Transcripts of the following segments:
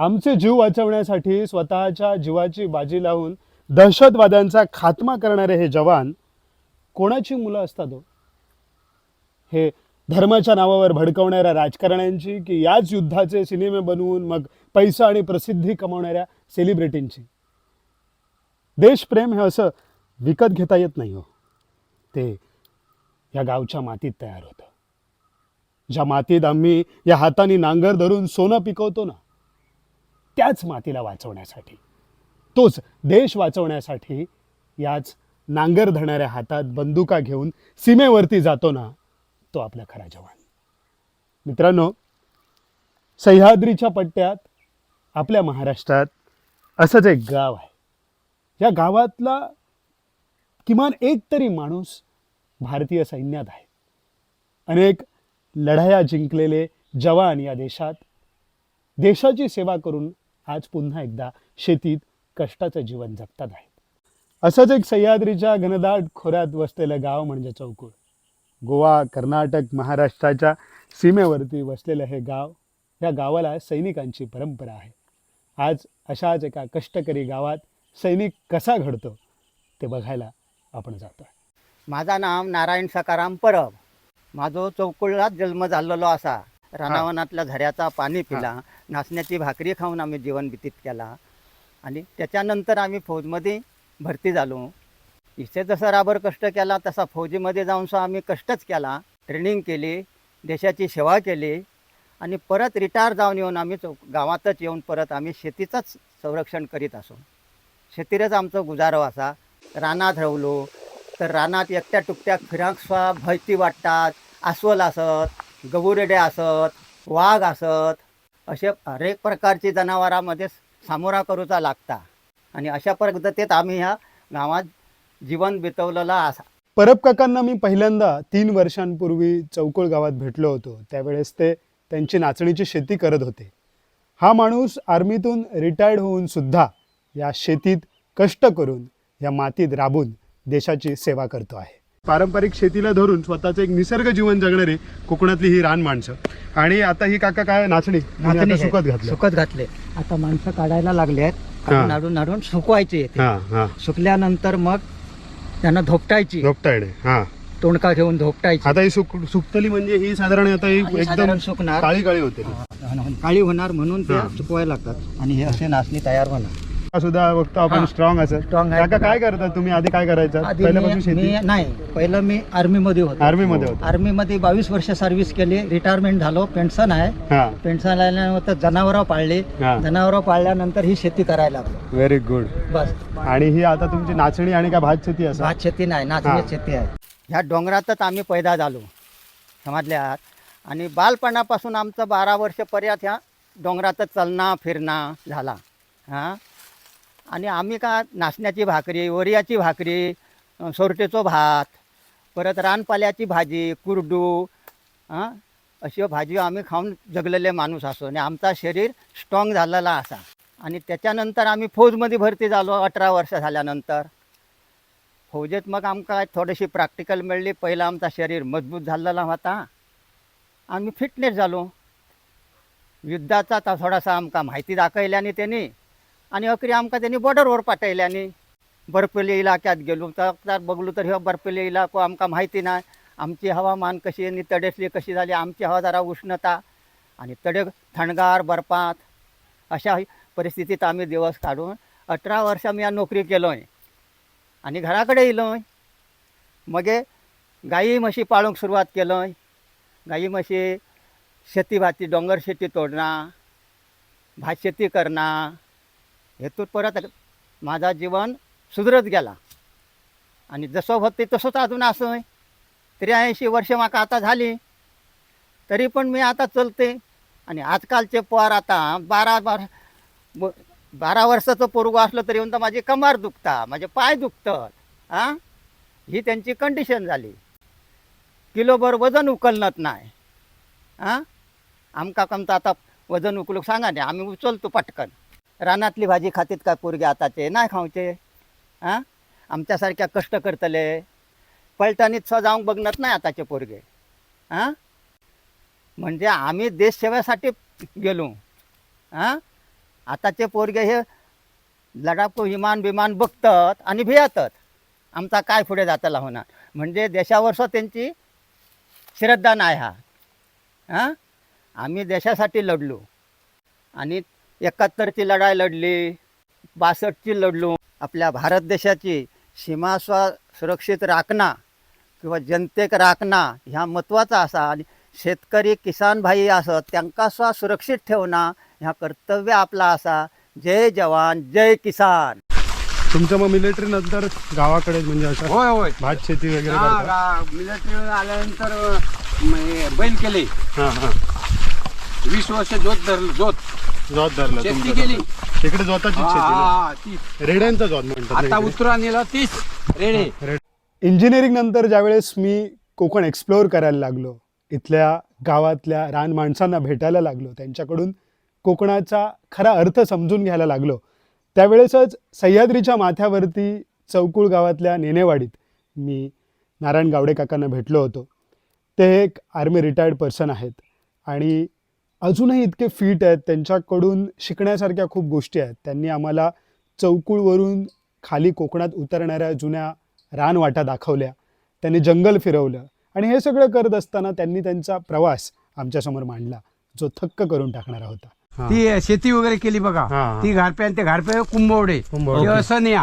आमचे जीव वाचवण्यासाठी स्वतःच्या जीवाची बाजी लावून दहशतवाद्यांचा खात्मा करणारे हे जवान कोणाची मुलं असतात हो? हे धर्माच्या नावावर भडकवणाऱ्या राजकारण्यांची की याच युद्धाचे सिनेमे बनवून मग पैसा आणि प्रसिद्धी कमावणाऱ्या सेलिब्रिटींची देशप्रेम हे असं विकत घेता येत नाही हो. ते या गावच्या मातीत तयार होतं. ज्या मातीत आम्ही या हाताने नांगर धरून सोनं पिकवतो ना त्याच मातीला वाचवण्यासाठी. तोच देश वाचवण्यासाठी याच नांगर धरणाऱ्या हातात बंदुका घेऊन सीमेवरती जातो ना तो आपला खरा जवान. मित्रांनो सह्याद्रीच्या पट्ट्यात आपल्या महाराष्ट्रात असंच एक गाव आहे. या गावातला किमान एक तरी माणूस भारतीय सैन्यात आहे. अनेक लढाया जिंकलेले जवान या देशात देशाची सेवा करून आज पुन्हा एकदा शेतीत कष्टाचं जीवन जगतात आहेत. असंच एक सह्याद्रीच्या घनदाट खोऱ्यात वसलेलं गाव म्हणजे चौकुळ. गोवा कर्नाटक महाराष्ट्राच्या सीमेवरती वसलेलं हे गाव या गावाला सैनिकांची परंपरा आहे. आज अशाच एका कष्टकरी गावात सैनिक कसा घडतो ते बघायला आपण जातो माझं नाव नारायण सकाराम परब. माझो चौकुळात जन्म झालेलो असा. रानावनातल्या झऱ्याचा पाणी पिला. नाचण्याची भाकरी खाऊन आम्ही जीवन व्यतीत केला. आणि त्याच्यानंतर आम्ही फौजमध्ये भरती झालो. इथे जसा राबर कष्ट केला तसा फौजीमध्ये जाऊन आम्ही कष्टच केला. ट्रेनिंग केली देशाची सेवा केली आणि परत रिटायर जाऊन येऊन आम्ही चौक गावातच येऊन परत आम्ही शेतीचंच संरक्षण करीत असो. शेतीरच आमचं गुजारो असा. रानात रवलो तर रानात एकट्या टुकट्या फिराक स्वा भयती वाटतात. अस्वल असत गबुरेडे असत वाघ असत. असे हरेक प्रकारची जनावरांमध्ये सामोरा करूचा लागता. आणि अशा पद्धतीत आम्ही ह्या गावात जीवन बितवलेलं असा परब काकांना मी पहिल्यांदा तीन वर्षांपूर्वी चौकुळ गावात भेटलो होतो. त्यावेळेस ते त्यांची नाचणीची शेती करत होते. हा माणूस आर्मीतून रिटायर्ड होऊन सुद्धा या शेतीत कष्ट करून या मातीत राबून देशाची सेवा करतो आहे. पारंपरिक शेतीला धरून स्वतःचं एक निसर्ग जीवन जगणारी कोकणातली ही रान माणसं. आणि आता ही काका काय नाचणी? तुम्ही आता सुकत घातलं. सुकत घातले. आता माणसं काढायला लागले आहेत. हा. नाडून नाडून सुकवायचे हा हा. सुकल्यानंतर मग त्यांना धोपटायची. झोपतायडे हा. तोंडका घेऊन धोपटायची. आता ही सुक सुकतली म्हणजे ही साधारण आता ही आणि एकदम साधारण सुकणार. काळी काळी होते काळी होणार म्हणून ते हा. सुकवायला लागतात. आणि हे असे नाचणी तयार होणार. सुद्धा बघतो आपण. स्ट्रॉंग असं Strong आहे. काका काय करता तुम्ही? आधी काय करायचं? आधी पहिल्यापासून मी शेती? मी- नाही पहिलं मी आर्मीमध्ये होतो. आर्मीमध्ये होता. आर्मीमध्ये बावीस वर्ष सर्व्हिस केली. रिटायरमेंट झालो. पेन्शन आहे. हा. पेन्शन आल्यानंतर जनावरं पाळली. हा. जनावरं पाळल्यानंतर ही शेती करायला लागलो. व्हेरी गुड बस. आणि ही आता तुमची नाचणी आणि काय भात शेती असं? भात शेती नाही. हा. नाचणी शेती आहे. ह्या डोंगरातच आम्ही पैदा झालो. समजल्यात आणि बालपणापासून आमचं बारा वर्षपर्यंत ह्या डोंगरातच चलना फिरणा झाला. हां? आणि आम्ही का नाचण्याची भाकरी वरियाची भाकरी सोरटेचो भात परत रानपाल्याची भाजी कुरडू हां अशी भाजी आम्ही खाऊन जगलेले माणूस असो. आणि आमचा शरीर स्ट्रॉंग झालेला असा. आणि त्याच्यानंतर आम्ही फौजमध्ये भरती झालो अठरा वर्ष झाल्यानंतर. फौजेत मग आमका थोडीशी प्रॅक्टिकल मिळली. पहिला आमचा शरीर मजबूत झालेला होता. आम्ही फिटनेस झालो. युद्धाचा थोडासा आमका माहिती दाखयल्याने त्यांनी आणि अकरी आमका त्यांनी बॉर्डरवर पाठयल्याने बर्फिली इलाक्यात गेलो. तर बघलो तर ह्यो बर्फिली इलाको आमका माहिती नाही. आमची हवामान कशी आणि तडेसली कशी झाली आमची हवा जरा उष्णता आणि तडे थंडगार बर्फात अशा परिस्थितीत आम्ही दिवस काढून अठरा वर्ष मी या नोकरी केलोय आणि घराकडे येलो मगे गाई म्हशी पाळूंक सुरवात केलोय. गाई म्हशी शेती भाती डोंगर शेती तोडणं भात शेती करणं हेतूत परत माझा जीवन सुधरत गेला. आणि जसं होते तसंच अजून असं त्र्याऐंशी वर्ष माका आता झाली. तरी पण मी आता चलते. आणि आजकालचे पोर आता बारा बारा ब- बारा वर्षाचं पोरगो असलं तरी म्हणता माझी कमार दुखता माझे पाय दुखतात. हां ही त्यांची कंडिशन झाली. किलोभर वजन उकलणत नाही. हां आमका कमता आता वजन उकलूक सांगा नाही आम्ही उचलतो पटकन. रानातली भाजी खातीत काय पोरगे आताचे? नाही खाऊचे. हां? आमच्यासारख्या कष्ट करतले. पलटणीत सुद्धा जाऊन बघणार नाही आताचे पोरगे. हां? म्हणजे आम्ही देशसेवेसाठी गेलो. हां? आताचे पोरगे हे लडाखू विमान बिमान बघतात आणि भियातात. आमचा काय पुढे जाताला होणार? म्हणजे देशावर सुद्धा त्यांची श्रद्धा नाही हा. हां? आम्ही देशासाठी लढलो. आणि एकाहत्तरची लढाई लढली बासष्टची लढलो. आपल्या भारत देशाची सीमा स्व सुरक्षित राखणं किंवा जनतेक राखणं ह्या महत्त्वाचा असा आणि शेतकरी किसान भाई असत त्यांका स्व सुरक्षित ठेवणं ह्या कर्तव्य आपला असा. जय जवान जय किसान. तुमच्या मग मिलिटरी नंतर गावाकडे म्हणजे असं होय होय. भात शेती वगैरे हा, करता? मिलिटरी आल्यानंतर म, हे बैल केले. हा हा. वीस वर्ष जोत धरलं जोत. जोत धरला शेती तुमच्या केली स्वतः. तिकडे हा, ती. रेड्यांचा जोत म्हणतात आता. उतरा नेला तीस रेडे रेड इंजिनिअरिंग नंतर ज्यावेळेस मी कोकण एक्सप्लोअर करायला लागलो इथल्या गावातल्या रान माणसांना भेटायला लागलो त्यांच्याकडून कोकणाचा खरा अर्थ समजून घ्यायला लागलो त्यावेळेसच सह्याद्रीच्या माथ्यावरती चौकुळ गावातल्या नेनेवाडीत मी नारायण गावडे काकांना भेटलो होतो ते एक आर्मी रिटायर्ड पर्सन आहेत आणि अजूनही इतके फिट आहेत त्यांच्याकडून शिकण्यासारख्या खूप गोष्टी आहेत. त्यांनी आम्हाला चौकुळवरून खाली कोकणात उतरणाऱ्या जुन्या रानवाटा दाखवल्या त्यांनी जंगल फिरवलं आणि हे सगळं करत असताना त्यांनी त्यांचा प्रवास आमच्यासमोर मांडला जो थक्क करून टाकणारा होता. ती शेती वगैरे केली बघा. ती घारप्या ते घारपे कुंभवडे. कुंभवडे. हे असं नाही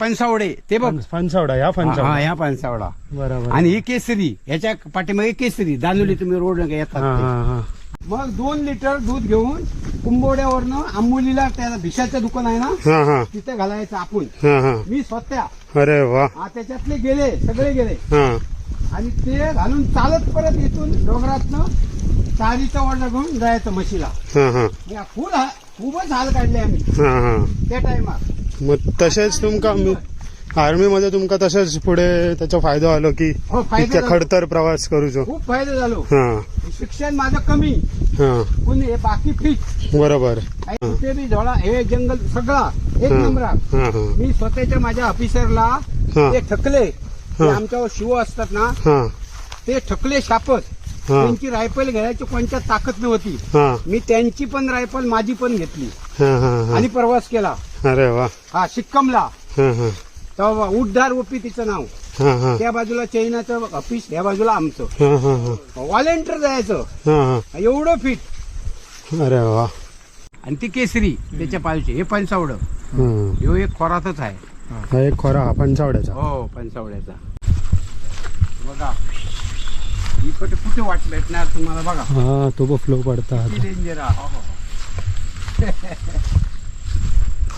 पंसावडे ते बघ. फण- फणसावडा ह्या हा फणसावडा. ह्या पंसावडा बरोबर. आणि ही केसरी ह्याच्या पाठीमागे केसरी. दानोली तुम्ही रोड हा येतात हा हा. मग दोन लिटर दूध घेऊन कुंभवड्यावरनं आंबोलीला त्याला भिशाचं दुकान आहे ना हा तिथे घालायचं आपण. हा हा. मी स्वतः अरे वा. हा त्याच्यातले गेले सगळे गेले. हा. आणि ते घालून चालत परत इथून डोंगरातनं चारीचा वडा घेऊन जायचं म्हशीला. हा हा. फुल हा- खूपच हाल काढले आम्ही. हा हा. त्या टायमात मग तसेच तुमका मी आर्मीमध्ये तुमका तसेच पुढे त्याचा फायदा आलो की हो फायदा इतक्या झाला. खडतर प्रवास करूचो खूप फायदा झालो. हा. शिक्षण माझं कमी. हा. पण हे बाकी फिट बरोबर. कुठे बी झोळा हे जंगल सगळा एक हा. हा हा. मी स्वतःच्या माझ्या ऑफिसरला हा. ते ठकले ते हा. आमच्यावर शिव असतात ना हा. ते ठकले शापत. हा. त्यांची रायफल घ्यायची कोणत्या ताकद नव्हती. हा. मी त्यांची पण रायफल माझी पण घेतली. हा हा हा. आणि प्रवास केला. अरे वा. हा सिक्कमला हा हा. तेव्हा उड्डार ओपी तिचं नाव. हा हा. त्या बाजूला चैनाचं ऑफिस ह्या बाजूला आमचं. हा हा हा. व्हॉलेंटियर जायचं. हा हा. एवढं फिट अरे वा. आणि ती केसरी त्याच्या पालचे हे पंचावड हम्म. ह्यो एक खोरातच आहे. हा एक खोरा हा पंचावड्याचा हो पंचावड्याचा बघा. इकडे कुठे वाट भेटणार तुम्हाला बघा. हा तो फ्लो पडता डेंजर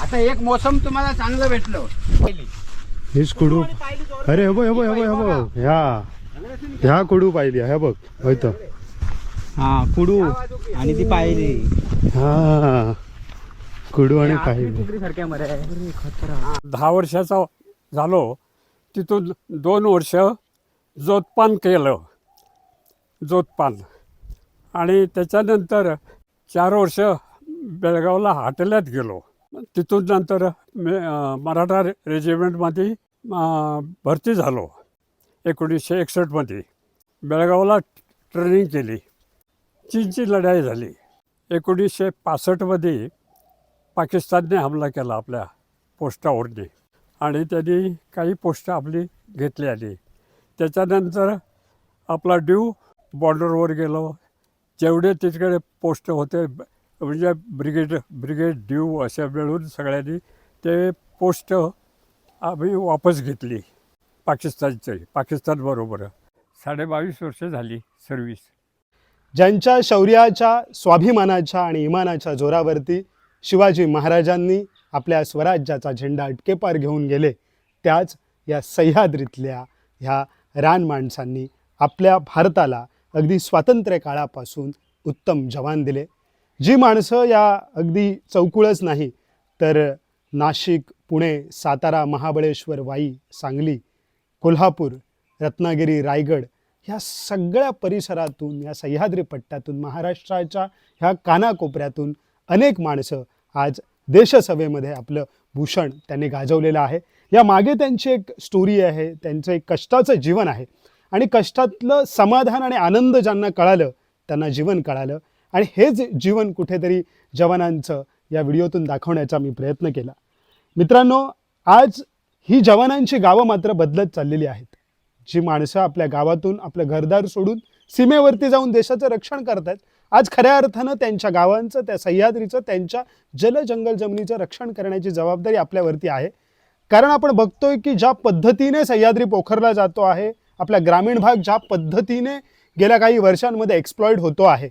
आता एक मोसम तुम्हाला चांगलं भेटलं. हीच कुडू अरे हे बघ हे बघ हे बघ हे बघ. ह्या. ह्या कुडू पाहिली हे बघ होयत हा कुडू. आणि ती पाहिली हा. कुडू आणि पाहिली दहा वर्षाचा झालो तिथून दोन वर्ष जोतपान केलं. जोतपान. आणि त्याच्यानंतर चार वर्ष बेळगावला हाटेल्यात गेलो. तिथून नंतर मी मराठा रे रेजिमेंटमध्ये भरती झालो. एकोणीसशे एकसष्टमध्ये बेळगावला ट्रेनिंग केली. चीनची लढाई झाली. एकोणीसशे पासष्टमध्ये पाकिस्तानने हमला केला आपल्या पोस्टावरती. आणि त्यांनी काही पोस्ट आपली घेतली आली त्याच्यानंतर आपला ड्यू बॉर्डरवर गेलो. जेवढे तिकडे पोस्ट होते म्हणजे ब्रिगेड ब्रिगेड ड्यू अशा मिळून सगळ्यांनी ते पोस्ट आम्ही वापस घेतली. पाकिस्तानचे पाकिस्तानबरोबर साडेबावीस वर्ष झाली सर्व्हिस ज्यांच्या शौर्याच्या स्वाभिमानाच्या आणि इमानाच्या जोरावरती शिवाजी महाराजांनी आपल्या स्वराज्याचा झेंडा अटकेपार घेऊन गेले त्याच या सह्याद्रीतल्या ह्या रान माणसांनी आपल्या भारताला अगदी स्वातंत्र्य काळापासून उत्तम जवान दिले. जी माणसं या अगदी चौकुळच नाही तर नाशिक पुणे सातारा महाबळेश्वर वाई सांगली कोल्हापूर रत्नागिरी रायगड ह्या सगळ्या परिसरातून या सह्याद्री पट्ट्यातून महाराष्ट्राच्या ह्या कानाकोपऱ्यातून अनेक माणसं आज देशसभेमध्ये आपलं भूषण त्यांनी गाजवलेलं आहे. या मागे त्यांची एक स्टोरी आहे त्यांचं एक कष्टाचं जीवन आहे. आणि कष्टातलं समाधान आणि आनंद ज्यांना कळालं त्यांना जीवन कळालं. आणि हेच जीवन कुठेतरी जवानांचं या व्हिडिओतून दाखवण्याचा मी प्रयत्न केला. मित्रांनो आज ही जवानांची गावं मात्र बदलत चाललेली आहेत. जी माणसं आपल्या गावातून आपलं घरदार सोडून सीमेवरती जाऊन देशाचं रक्षण करतात आज खऱ्या अर्थानं त्यांच्या गावांचं त्या सह्याद्रीचं त्यांच्या जल जंगल जमिनीचं रक्षण करण्याची जबाबदारी आपल्यावरती आहे. कारण आपण बघतोय की ज्या पद्धतीने सह्याद्री पोखरला जातो आहे आपला ग्रामीण भाग ज्या पद्धतीने गेल्या काही वर्षांमध्ये एक्सप्लॉइड होतो आहे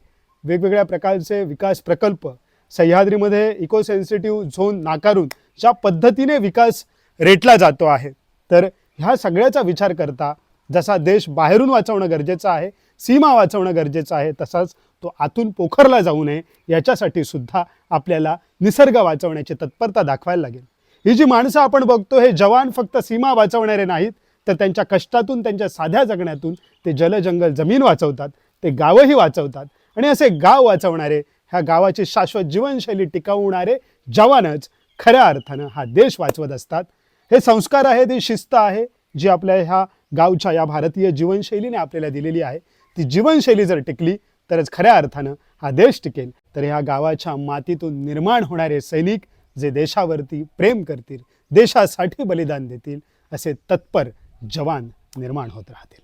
वेगवेगळ्या प्रकारचे विकास प्रकल्प सह्याद्रीमध्ये इको सेन्सिटिव्ह झोन नाकारून ज्या पद्धतीने विकास रेटला जातो आहे. तर ह्या सगळ्याचा विचार करता जसा देश बाहेरून वाचवणं गरजेचं आहे सीमा वाचवणं गरजेचं आहे तसाच तो आतून पोखरला जाऊ नये याच्यासाठी सुद्धा आपल्याला निसर्ग वाचवण्याची तत्परता दाखवायला लागेल. ही जी माणसं आपण बघतो हे जवान फक्त सीमा वाचवणारे नाहीत तर त्यांच्या कष्टातून त्यांच्या साध्या जगण्यातून ते जल जंगल जमीन वाचवतात ते गावंही वाचवतात आणि असे गाव वाचवणारे ह्या गावाची शाश्वत जीवनशैली टिकवणारे जवानच खऱ्या अर्थानं हा देश वाचवत असतात. हे संस्कार आहेत ही शिस्त आहे जी आपल्या ह्या गावच्या या भारतीय जीवनशैलीने आपल्याला दिलेली आहे. ती जीवनशैली जर टिकली तरच खऱ्या अर्थानं हा देश टिकेल. तर ह्या गावाच्या मातीतून निर्माण होणारे सैनिक जे देशावरती प्रेम करतील देशासाठी बलिदान देतील असे तत्पर जवान निर्माण होत राहतील.